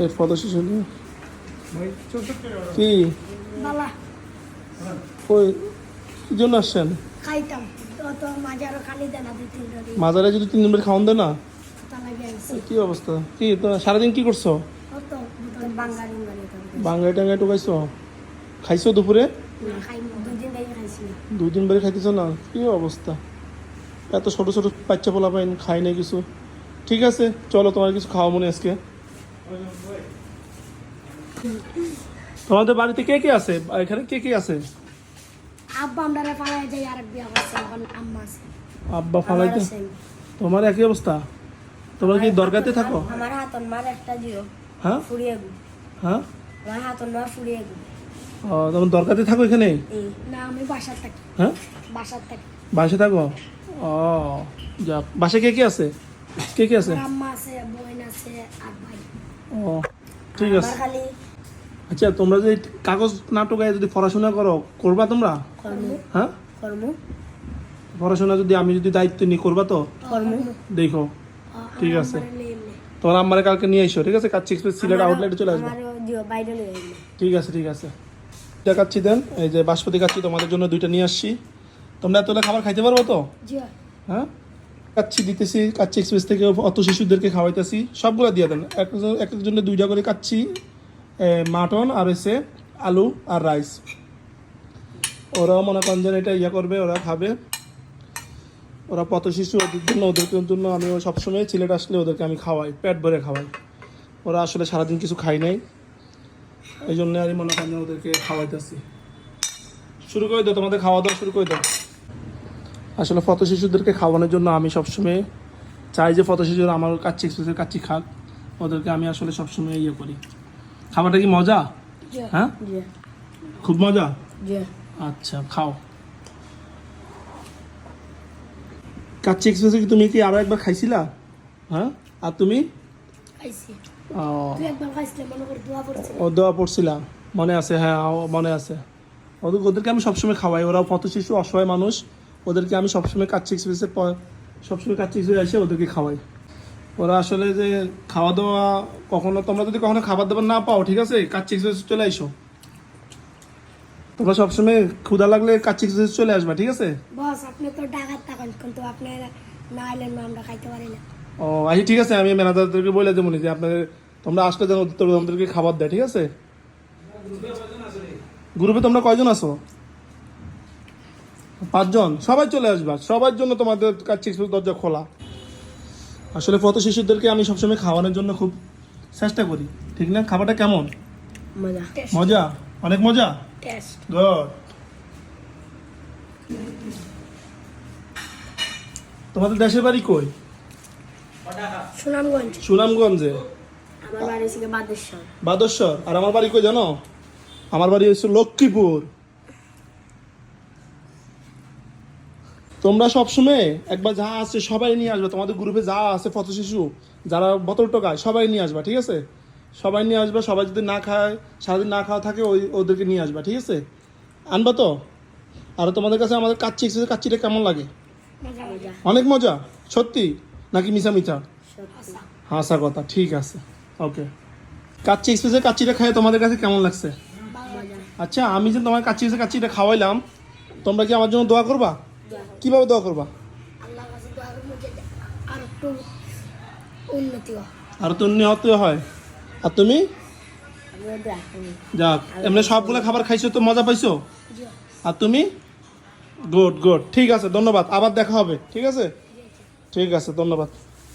এই পদ শিশু কি? বালা কই? কি জন্য আসছেন? খাইতাম। তো তো মাঝে আরও খালি দেনা দুই তিন ধরে মাজারে যদি তিন নম্বর খাওয়ান দেয় না? কি অবস্থা? কি তো সারাদিন কি করছ? বাঙ্গাই টাঙ্গাই টোকাইছো খাইছো। দুপুরে? খাই দুই দিন ধরে খাইছি দুই দিন বাড়ি খাইতেছো না? কি অবস্থা? এত ছোট ছোট বাচ্চা পোলা পাইন খাই নাই কিছু। ঠিক আছে চলো তোমার কিছু খাওয়া মনে আজকে। তোমাদের বাড়িতে কে কে আছে? এখানে কে কে আছে? আব্বা আমরা পালাই যাই আর বিয়া করছে এখন আম্মা আছে। আব্বা ফালাইতে আমার তোমার একই অবস্থা? তোমরা কি দরকারতে থাকো? আমার হাতন মার একটা জিও। হ্যাঁ? ফুরিয়ে গু। হ্যাঁ? আমার হাতন মার ফুরিয়ে গু। ও তোমার দরকারতে থাকো এখানে? না আমি বাসার থাকি। হ্যাঁ? বাসার থাকি। বাসে থাকো? ও যা বাসে কে কে আছে? কে কে আছে? আম্মা আছে বোন আছে আর ভাই। ও। ঠিক আছে। আচ্ছা তোমরা যে কাগজ নাটকে যদি পড়াশোনা করো করবা তোমরা? হ্যাঁ? পড়াশোনা যদি আমি যদি দায়িত্ব নিই করবা তো? দেখো ঠিক আছে। নিয়ে তোমার আম্মারে কালকে নিয়ে এসো ঠিক আছে? কাচ্চি এক্সপ্রেস সিলেট আউটলেটে চলে আসবে। আমার ঠিক আছে ঠিক আছে। এটা কাচ্চি দেন এই যে বাসপতি কাচ্চি তোমাদের জন্য দুইটা নিয়ে আসছি। তোমরা এতটা খাবার খাইতে পারব তো? হ্যাঁ? কাচ্চি দিতেছি, কাচ্চি এক্সপ্রেস থেকে অত শিশুদেরকে খাওয়াইতেছি, সবগুলো দিয়ে দেন। একজন এক একজনের দুইটা করে কাচ্চি মাটন আর হচ্ছে আলু আর রাইস ওরাও মনে করেন যেন এটা ইয়ে করবে, ওরা খাবে। ওরা পথ শিশু, ওদের জন্য ওদের জন্য আমি সবসময় ছেলেটা আসলে ওদেরকে আমি খাওয়াই, পেট ভরে খাওয়াই। ওরা আসলে সারাদিন কিছু খাই নাই। এই জন্য আমি মনে করেন ওদেরকে খাওয়াইতেছি। শুরু করে দাও, তোমাদের খাওয়া দাওয়া শুরু করে দাও। আসলে ফত শিশুদেরকে খাওয়ানোর জন্য আমি সবসময় চাই যে ফত শিশুরা আমার কাচ্চি এক্সপ্রেসের কাচ্চি খাক। ওদেরকে আমি আসলে সবসময় ইয়ে করি। খাবারটা কি মজা? হ্যাঁ? খুব মজা? আচ্ছা খাও। কাচ্চি এক্সপ্রেসে কি তুমি কি আরও একবার খাইছিলা? হ্যাঁ? আর তুমি? ও, মনে দোয়া পড়ছিলা? মনে আছে হ্যাঁ মনে আছে। ওদের ওদেরকে আমি সবসময় খাওয়াই। ওরা ফত শিশু অসহায় মানুষ। ওদেরকে আমি সবসময় কাচ্চি এক্সপ্রেসে সবসময় কাচ্চি এক্সপ্রেস এসে ওদেরকে খাওয়াই। ওরা আসলে যে খাওয়া দাওয়া কখনো তোমরা যদি কখনো খাবার দাবার না পাও ঠিক আছে? কাচ্চি এক্সপ্রেস চলে আসো তোমরা সবসময় ক্ষুধা লাগলে কাচ্চি এক্সপ্রেস চলে আসবা ঠিক আছে? বস আপনি তো ডাকাত থাকেন কিন্তু আপনি না এলেন আমরা খাইতে পারি না। ও আচ্ছা ঠিক আছে আমি ম্যানেজারদেরকে বলে দেবো যে আপনাদের তোমরা আসলে যেন তোমরা আমাদেরকে খাবার দেয় ঠিক আছে? গ্রুপে তোমরা কয়জন আছো? পাঁচজন? সবাই চলে আসবা। সবার জন্য তোমাদের কাছে দরজা খোলা। আসলে পথ শিশুদেরকে আমি সবসময় খাওয়ানোর জন্য খুব চেষ্টা করি। ঠিক না? খাবারটা কেমন? মজা। মজা? অনেক মজা? গুড তোমাদের দেশের বাড়ি কই? সুনামগঞ্জ। বাদশ্বর? আর আমার বাড়ি কই জানো? আমার বাড়ি হচ্ছে লক্ষ্মীপুর। তোমরা সবসময় একবার যা আছে সবাই নিয়ে আসবে। তোমাদের গ্রুপে যা আছে পথ শিশু যারা বোতল টোকায় সবাই নিয়ে আসবা ঠিক আছে? সবাই নিয়ে আসবা সবাই যদি না খায় সারাদিন না খাওয়া থাকে ওই ওদেরকে নিয়ে আসবা ঠিক আছে? আনবা তো? আর তোমাদের কাছে আমাদের কাচ্চি এক্সপ্রেসের কাচ্চিটা কেমন লাগে? অনেক মজা সত্যি? নাকি মিছা মিছা? সত্যি হাসা কথা ঠিক আছে ওকে কাচ্চি এক্সপ্রেসের কাচ্চিটা খাই তোমাদের কাছে কেমন লাগছে? আচ্ছা আমি যে তোমার কাচ্চি এক্সপ্রেসের কাচ্চিটা খাওয়াইলাম তোমরা কি আমার জন্য দোয়া করবা? কীভাবে দোয়া করবা? আল্লাহ কাছে দোয়া করব যে আর একটু উন্নতি হয় আর তো নিহত হয়। আর তুমি? যাক এমনি সবগুলো খাবার খাইছো তো মজা পাইছো? আর তুমি? গুড গুড ঠিক আছে ধন্যবাদ আবার দেখা হবে ঠিক আছে? ঠিক আছে ধন্যবাদ।